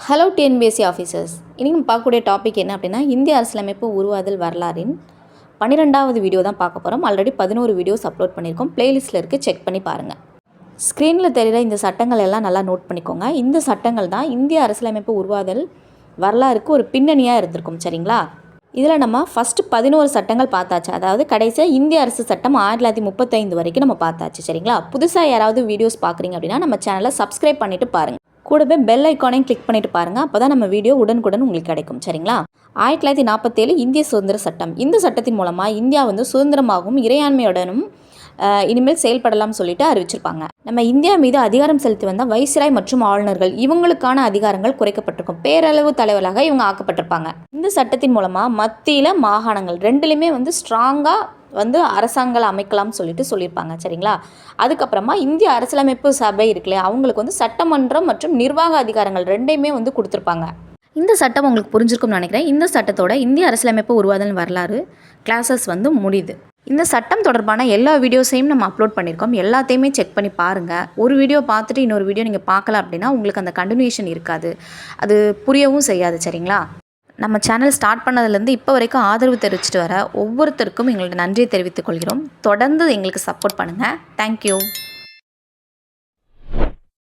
Hello TNPSC officers இன்றைக்கி நம்ம பார்க்கக்கூடிய டாபிக் என்ன அப்படின்னா இந்திய அரசியலமைப்பு உருவாதல் வரலாறின் பன்னிரெண்டாவது வீடியோ தான் பார்க்க போகிறோம் ஆல்ரெடி பதினோரு வீடியோஸ் அப்லோட் பண்ணியிருக்கோம். பிளேலிஸ்ட்டில் இருக்குது செக் பண்ணி பாருங்கள் ஸ்க்ரீனில் தெரிகிற இந்த சட்டங்கள் எல்லாம் நல்லா நோட் பண்ணிக்கோங்க. இந்த சட்டங்கள் தான் இந்திய அரசியலமைப்பு உருவாதல் வரலாறுக்கு ஒரு பின்னணியாக இருந்திருக்கும் சரிங்களா? இதில் நம்ம ஃபஸ்ட்டு பதினோரு சட்டங்கள் பார்த்தாச்சு. அதாவது கடைசியாக இந்திய அரசு சட்டம் ஆயிரத்தி தொள்ளாயிரத்தி முப்பத்தைந்து வரைக்கும் நம்ம பார்த்தாச்சு சரிங்களா? புதுசாக யாராவது வீடியோஸ் பார்க்குறீங்க அப்படின்னா நம்ம சேனலை சப்ஸ்கிரைப் பண்ணிவிட்டு பாருங்கள் கூடவே பெல் ஐக்கானையும் கிளிக் பண்ணிட்டு பாருங்கள் அப்போ தான் நம்ம வீடியோ உடனுக்குடன் உங்களுக்கு கிடைக்கும். சரிங்களா? ஆயிரத்தி தொள்ளாயிரத்தி நாற்பத்தேழு இந்திய சுதந்திர சட்டம். இந்த சட்டத்தின் மூலமாக இந்தியா வந்து சுதந்திரமாகவும் இறையாண்மையுடனும் இனிமேல் செயல்படலாம் சொல்லிட்டு அறிவிச்சிருப்பாங்க. நம்ம இந்தியா மீது அதிகாரம் செலுத்தி வந்த வைசிராய் மற்றும் ஆளுநர்கள் இவங்களுக்கான அதிகாரங்கள் குறைக்கப்பட்டிருக்கும். பேரளவு தலைவராக இவங்க ஆக்கப்பட்டிருப்பாங்க. இந்த சட்டத்தின் மூலமாக மத்தியில் மாகாணங்கள் ரெண்டுலேயுமே வந்து ஸ்ட்ராங்காக வந்து அரசாங்கங்கள் அமைக்கலாம்னு சொல்லிட்டு சொல்லியிருப்பாங்க சரிங்களா? அதுக்கப்புறமா இந்திய அரசியலமைப்பு சபை இருக்குல்லையா அவங்களுக்கு வந்து சட்டமன்றம் மற்றும் நிர்வாக அதிகாரங்கள் ரெண்டையுமே வந்து கொடுத்துருப்பாங்க. இந்த சட்டம் உங்களுக்கு புரிஞ்சிருக்கும்னு நினைக்கிறேன். இந்த சட்டத்தோட இந்திய அரசியலமைப்பு உருவாதல் வரலாறு கிளாஸஸ் வந்து முடியுது. இந்த சட்டம் தொடர்பான எல்லா வீடியோஸையும் நம்ம அப்லோட் பண்ணியிருக்கோம். எல்லாத்தையுமே செக் பண்ணி பாருங்கள் ஒரு வீடியோ பார்த்துட்டு இன்னொரு வீடியோ நீங்கள் பார்க்கல அப்படின்னா உங்களுக்கு அந்த கண்டினியூஷன் இருக்காது. அது புரியவும் செய்யாது சரிங்களா? நம்ம சேனல் ஸ்டார்ட் பண்ணதுலேருந்து இப்போ வரைக்கும் ஆதரவு தெரிவிச்சிட்டு வர ஒவ்வொருத்தருக்கும் எங்களோட நன்றியை தெரிவித்துக் கொள்கிறோம். தொடர்ந்து எங்களுக்கு சப்போர்ட் பண்ணுங்கள் தேங்க்யூ